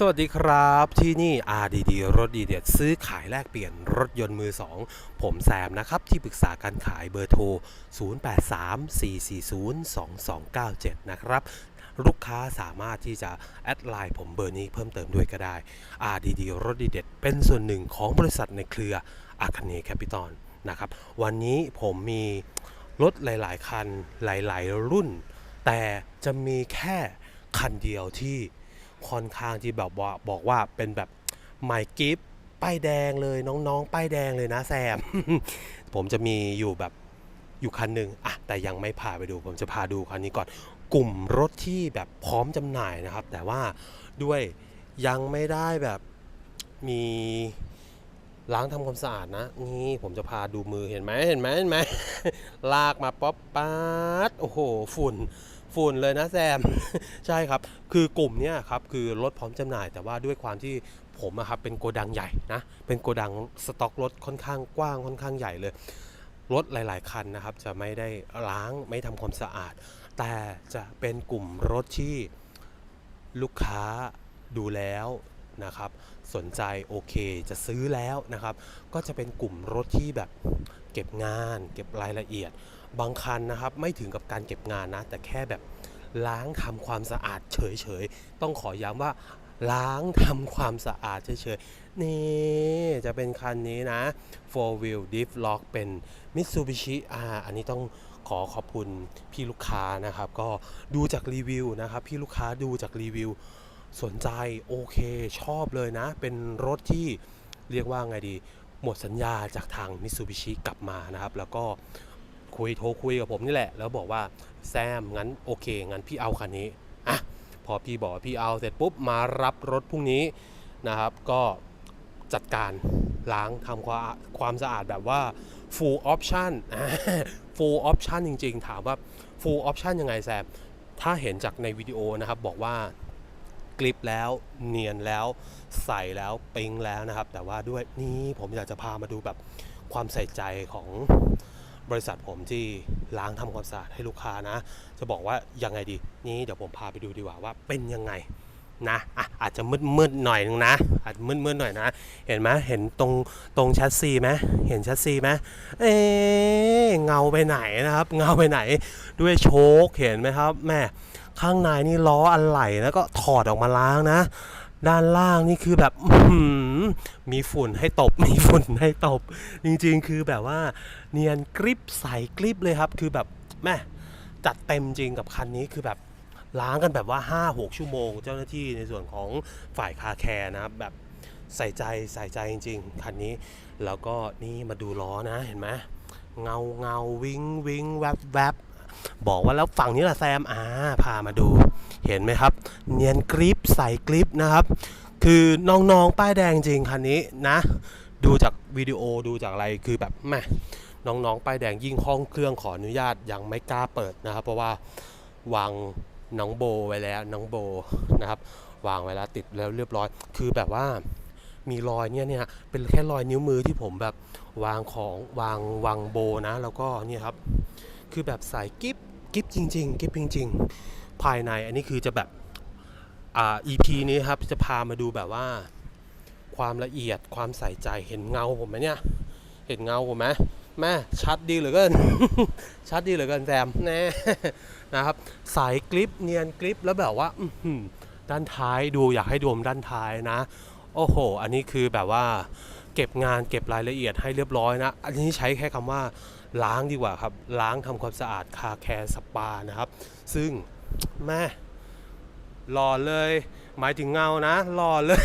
สวัสดีครับที่นี่ RDD รถดีเด็ดซื้อขายแลกเปลี่ยนรถยนต์มือ 2 ผมแซมนะครับ ที่ปรึกษาการขายเบอร์โทร 0834402297 นะครับ ลูกค้าสามารถที่จะแอดไลน์ผมเบอร์นี้เพิ่มเติมด้วยก็ได้ RDD รถดีเด็ดเป็นส่วนหนึ่งของบริษัทในเครืออาคเนแคปิตอลนะครับ วันนี้ผมมีรถหลาย ๆ คันหลาย ๆ รุ่น แต่จะมีแค่คันเดียวที่ ค่อนข้างที่แบบว่าบอกว่าเป็นแบบไมกิฟป้ายแดงเลยน้องๆ ป้ายแดงเลยนะแซม ผมจะมีอยู่แบบอยู่คันหนึ่งอะแต่ยังไม่พาไปดู ผมจะพาดูคันนี้ก่อนกลุ่มรถที่แบบพร้อมจำหน่ายนะครับ แต่ว่าด้วยยังไม่ได้แบบมี ล้างทำความสะอาดนะ นี่ผมจะพาดูมือเห็นไหมเห็นไหมเห็นไหมลากมาป๊อปป๊าดโอ้โห ฝุ่น ฝุ่นเลยนะแซม ใช่ครับ คือกลุ่มเนี้ยครับ คือรถพร้อมจำหน่าย แต่ว่าด้วยความที่ผมอะครับเป็นโกดังใหญ่นะ เป็นโกดังสต็อกรถค่อนข้างกว้างค่อนข้างใหญ่เลย รถหลาย ๆ คันนะครับ จะไม่ได้ล้างไม่ทำความสะอาด แต่จะเป็นกลุ่มรถที่ลูกค้าดูแล้ว นะครับ สนใจโอเคจะซื้อแล้วนะครับ ก็จะเป็นกลุ่มรถที่แบบเก็บงาน เก็บรายละเอียด บางคันนะครับไม่ถึงกับการเก็บงานนะ แต่แค่แบบล้างทำความสะอาดเฉยๆ ต้องขอย้ำว่าล้างทำความสะอาดเฉยๆ นี่ จะเป็นคันนี้นะ4 wheel diff lock เป็น Mitsubishi อ่าอันนี้ต้องขอขอบคุณพี่ลูกค้านะครับ ก็ดูจากรีวิวนะครับ พี่ลูกค้าดูจากรีวิว สนใจโอเคชอบเลยนะ เป็นรถที่เรียกว่าไงดี หมดสัญญาจากทาง Mitsubishi กลับมานะครับ แล้วก็คุยโทรคุยกับผมนี่แหละ แล้วบอกว่าแซมงั้นโอเค งั้นพี่เอาคันนี้อะพอพี่บอกพี่เอาเสร็จปุ๊บมารับรถพรุ่งนี้นะครับ ก็จัดการล้างทำความความสะอาดแบบว่า full option full option จริง ๆ ถามว่า full option ยังไงแซม ถ้าเห็นจากในวิดีโอนะครับ บอกว่า กริปแล้วเนียนแล้วใส่แล้วปิ๊งแล้วนะครับ แต่ว่าด้วยนี่ผมอยากจะพามาดูแบบความใส่ใจของบริษัทผมที่ล้างทำความสะอาดให้ลูกค้านะ จะบอกว่ายังไงดีนี่เดี๋ยวผมพาไปดูดีกว่าว่าเป็นยังไงนะอะอาจจะมืดมืดๆหน่อยนึงนะ อาจจะมืดมืดๆหน่อยนะ เห็นไหมเห็นตรงตรงแชสซีไหมเห็นแชสซีไหมเอ๊ะเงาไปไหนนะครับ เงาไปไหน ด้วยโชคเห็นไหมครับแม่ ข้างในนี่ล้ออะไหล่แล้วก็ถอดออกมาล้างนะ ด้านล่างนี่คือแบบมีฝุ่นให้ตบ มีฝุ่นให้ตบ จริงๆ คือแบบว่า เนียนกริบใสกริบเลยครับ คือแบบแม่จัดเต็มจริงกับคันนี้คือแบบล้างกันแบบว่า 5-6 ชั่วโมง เจ้าหน้าที่ในส่วนของฝ่ายคาแคร์นะครับแบบใส่ใจใส่ใจจริง ๆ คันนี้ แล้วก็นี่มาดูล้อนะเห็นไหมเงาเงาวิงวิงแวบแวบ บอกว่าแล้วฝั่งนี้แหละแซมอ่าพามาดูเห็นไหมครับ เนียนกริปใส่กริปนะครับ คือน้องๆ ป้ายแดงจริงคันนี้นะ ดูจากวิดีโอดูจากอะไรคือแบบแม่น้องๆ ป้ายแดงยิ่งห้องเครื่องขออนุญาตยังไม่กล้าเปิดนะครับ เพราะว่าวางน้องโบไว้แล้วน้องโบนะครับ วางไว้แล้วติดแล้วเรียบร้อย คือแบบว่ามีรอยเนี่ยเนี่ยเป็นแค่รอยนิ้วมือที่ผมแบบวางของวางวางโบนะ แล้วก็เนี่ยครับ คือแบบใส่กิฟกิฟจริงๆกิฟจริง ๆ ภายในอันนี้คือจะแบบอ่า EP นี้ครับจะพามาดูแบบว่า ความละเอียดความใส่ใจเห็นเงาผมไหมเนี่ยเห็นเงาผมไหมแม่ชัดดีเหลือเกิน ชัดดีเหลือเกินแซมแน่นะครับ สายกริปเนียนกริปแล้วแบบว่าด้านท้ายดูอยากให้ดูด้านท้ายนะ โอ้โห อันนี้คือแบบว่า เก็บงานเก็บรายละเอียดให้เรียบร้อยนะ อันนี้ใช้แค่คำว่า ล้างดีกว่าครับ ล้างทำความสะอาดคาแคร์สปานะครับ ซึ่งแม่หล่อเลย หมายถึงเงานะหล่อเลย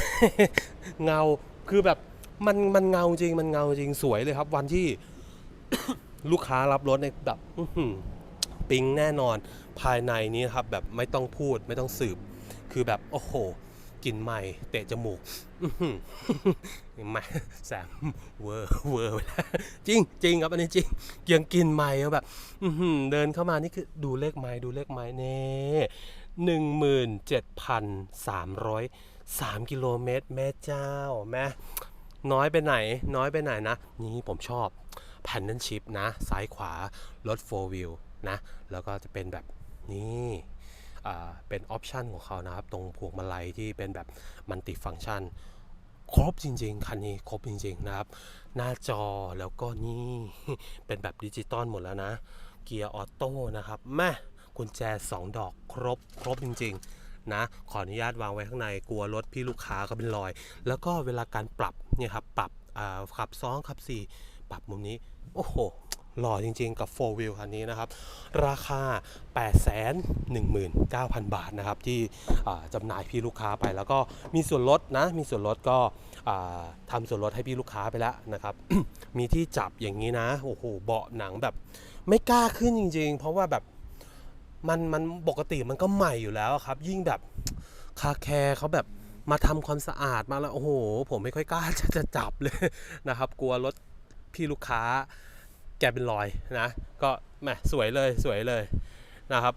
เงาคือแบบมันมันเงาจริงมันเงาจริงสวยเลยครับ วันที่ลูกค้ารับรถในยแบบปิ๊งแน่นอนภายในนี้ครับแบบไม่ต้องพูดไม่ต้องสืบ คือแบบโอ้โห กลิ่นใหม่ เตะจมูกไม่แซมเวอร์เวอร์ไปแล้วจริงจริงครับอันนี้จริงยังกินใหม่แบบเดินเข้ามานี่คือดูเลขไม้ดูเลขไม้เน่หนึ่งหมื่นเจ็ดพันสามร้อยสามกิโลเมตรแม่เจ้าแม่น้อยไปไหน น้อยไปไหนนะ นี่ผมชอบแผ่นนันชิปนะ ซ้ายขวา รถ4 wheel นะ แล้วก็จะเป็นแบบนี่ เป็นออปชันของเขานะครับ ตรงพวงมาลัยที่เป็นแบบมัลติฟัง c t ชัน ครบจริง ๆ คันนี้ครบจริง ๆ นะครับ หน้าจอแล้วก็นี่เป็นแบบดิจิตอลหมดแล้วนะ เกียร์ออโต้นะครับแม่กุญแจ 2 ดอกครบครบจริง ๆ นะ ขออนุญาตวางไว้ข้างในกลัวรถพี่ลูกค้าก็เป็นรอย แล้วก็เวลาการปรับเนี่ยครับปรับขับซ้อนขับ 4 ปรับมุมนี้ โอ้โห หล่อจริงๆกับ 4 wheel คันนี้นะครับ ราคา 819,000 บาทนะครับ ที่จำหน่ายพี่ลูกค้าไปแล้วก็มีส่วนลดนะ มีส่วนลดก็ทำส่วนลดให้พี่ลูกค้าไปแล้วนะครับ มีที่จับอย่างนี้นะ โอ้โห เบาะหนังแบบไม่กล้าขึ้นจริง ๆ เพราะว่าแบบมันมันปกติมันก็ใหม่อยู่แล้วครับ ยิ่งแบบคาแคร์เขาแบบมาทำความสะอาดมาแล้ว โอ้โห ผมไม่ค่อยกล้าจะจะจับเลยนะครับ กลัวรถพี่ลูกค้า แกเป็นรอยนะ ก็แหมสวยเลยสวยเลยนะครับ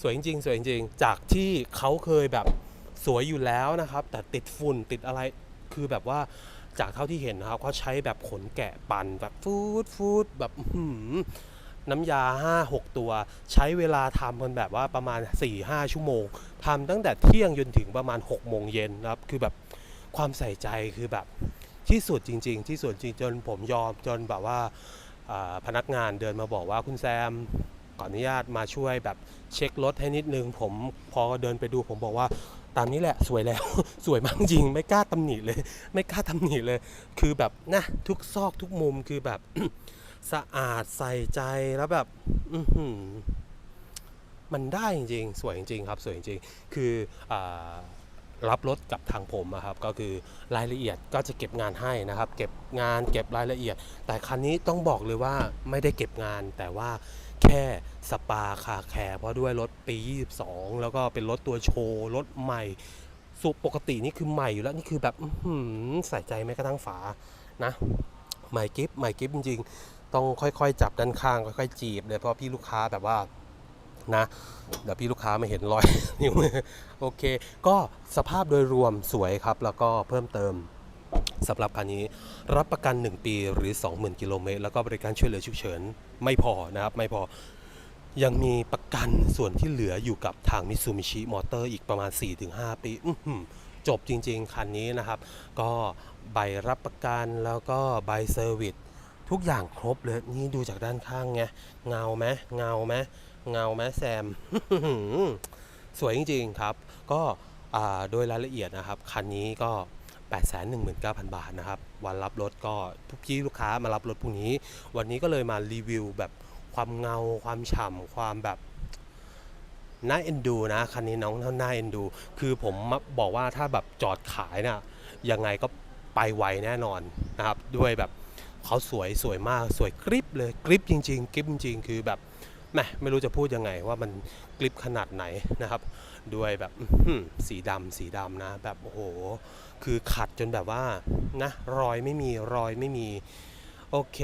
สวยจริงๆสวยจริงจากที่เขาเคยแบบสวยอยู่แล้วนะครับ แต่ติดฝุ่นติดอะไรคือแบบว่าจากเท่าที่เห็นนะครับเขาใช้แบบขนแกะปั่นแบบฟูดฟูดแบบอื้อหือน้ำยา 5-6 ตัว ใช้เวลาทำกันแบบว่าประมาณ 4-5 ชั่วโมงทำตั้งแต่เที่ยงจนถึงประมาณ 6 โมงเย็นนะครับ คือแบบความใส่ใจคือแบบ ที่สุดจริง ๆ ที่สุดจริงจนผมยอมจนแบบว่าพนักงานเดินมาบอกว่าคุณแซมขออนุญาตมาช่วยแบบเช็ครถให้นิดนึง ผมพอเดินไปดูผมบอกว่าตามนี้แหละสวยแล้วสวยมากจริง ไม่กล้าตำหนิเลย ไม่กล้าตำหนิเลย คือแบบนะทุกซอกทุกมุมคือแบบสะอาดใส่ใจแล้วแบบอืมันได้จริงๆ สวยจริงๆครับ สวยจริงๆ คืออ รับรถกับทางผมครับก็คือรายละเอียดก็จะเก็บงานให้นะครับ เก็บงานเก็บรายละเอียด แต่คันนี้ต้องบอกเลยว่าไม่ได้เก็บงานแต่ว่าแค่สปาคาแคร์เพราะด้วยรถปี 22 แล้วก็เป็นรถตัวโชว์รถใหม่สุปกตินี่คือใหม่อยู่แล้วนี่คือแบบใส่ใจแม้กระทั่งฝานะใหม่กิฟใหม่กิฟจริงๆ ต้องค่อยๆ จับด้านข้างค่อยๆจีบเลยเพราะพี่ลูกค้าแบบว่า นะเดี๋ยวพี่ลูกค้าไม่เห็นรอยนิ้วมือโอเค ก็สภาพโดยรวมสวยครับ แล้วก็เพิ่มเติมสำหรับคันนี้รับประกัน 1 ปีหรือ 20,000 กิโลเมตร แล้วก็บริการช่วยเหลือฉุกเฉินไม่พอนะครับ ไม่พอยังมีประกันส่วนที่เหลืออยู่กับทางมิซูมิชิมอเตอร์อีกประมาณ 4-5 ปีจบจริง ๆ คันนี้นะครับ ก็ใบรับประกันแล้วก็ใบเซอร์วิสทุกอย่างครบเลย นี่ดูจากด้านข้างไง เงาไหมเงาไหม เงาไหมแซม สวยจริง ๆ ครับ ก็โดยรายละเอียดนะครับ คันนี้ก็ 819,000 บาทนะครับ วันรับรถก็ทุกที่ลูกค้ามารับรถพรุ่งนี้ วันนี้ก็เลยมารีวิวแบบความเงาความฉ่ำความแบบน่าเอ็นดูนะคันนี้น้องน่าเอ็นดู คือผมบอกว่าถ้าแบบจอดขายนะ่ะยังไงก็ไปไวแน่นอนนะครับ ด้วยแบบเขาสวยสวยมากสวยกริบเลยกริบจริง ๆกริบจริง ๆ คือแบบ แหมไม่รู้จะพูดยังไงว่ามันกริบขนาดไหนนะครับ ด้วยแบบสีดำสีดำนะ แบบโอ้โห คือขัดจนแบบว่านะรอยไม่มีรอยไม่มีโอเค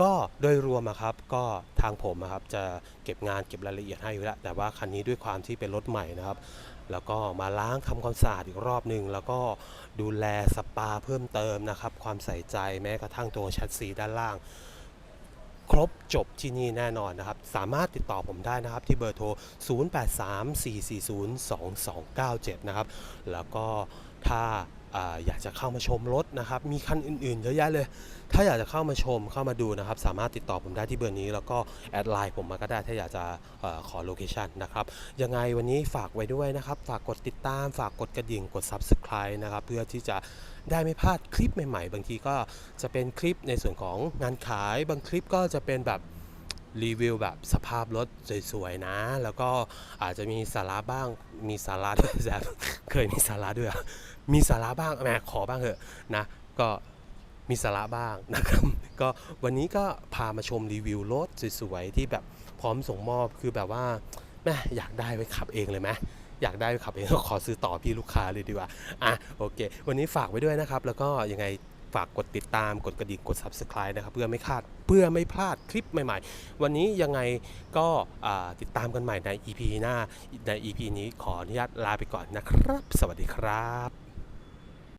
ก็โดยรวมอะครับ ก็ทางผมครับจะเก็บงานเก็บรายละเอียดให้อยู่แล้ว แต่ว่าคันนี้ด้วยความที่เป็นรถใหม่นะครับ แล้วก็มาล้างทำความสะอาดอีกรอบหนึ่ง แล้วก็ดูแลสปาเพิ่มเติมนะครับ ความใส่ใจแม้กระทั่งตัวแชสซีด้านล่าง ครบจบที่นี่แน่นอนนะครับ สามารถติดต่อผมได้นะครับที่เบอร์โทร 0834402297 นะครับ แล้วก็ถ้า อยากจะเข้ามาชมรถนะครับ มีคันอื่นๆเยอะแยะเลย ถ้าอยากจะเข้ามาชมเข้ามาดูนะครับ สามารถติดต่อผมได้ที่เบอร์นี้ แล้วก็แอดไลน์ผมมาก็ได้ถ้าอยากจะอขอโลเคชันนะครับยังไงวันนี้ฝากไว้ด้วยนะครับ ฝากกดติดตาม ฝากกดกระดิ่งกด Subscribe นะครับ เพื่อที่จะได้ไม่พลาดคลิปใหม่ ๆ บางทีก็จะเป็นคลิปในส่วนของงานขาย บางคลิปก็จะเป็นแบบ รีวิวแบบสภาพรถสวยๆนะ แล้วก็อาจจะมีสาระบ้างมีสาระด้วยแซมเคยมีสาระด้วย มีสาระบ้างแหมขอบ้างเถอะนะก็มีสาระบ้างนะครับ ก็วันนี้ก็พามาชมรีวิวรถสวยๆที่แบบพร้อมส่งมอบคือแบบว่าแม่อยากได้ไปขับเองเลยไหมอยากได้ไปขับเองก็ขอซื้อต่อพี่ลูกค้าเลยดีกว่า อะโอเค วันนี้ฝากไว้ด้วยนะครับ แล้วก็ยังไง ฝากกดติดตามกดกระดิ่งกด subscribe นะครับ เพื่อไม่พลาดเพื่อไม่พลาดคลิปใหม่ ๆ วันนี้ยังไงก็ติดตามกันใหม่ใน EP หน้าใน EP นี้ขออนุญาตลาไปก่อนนะครับ สวัสดีครับ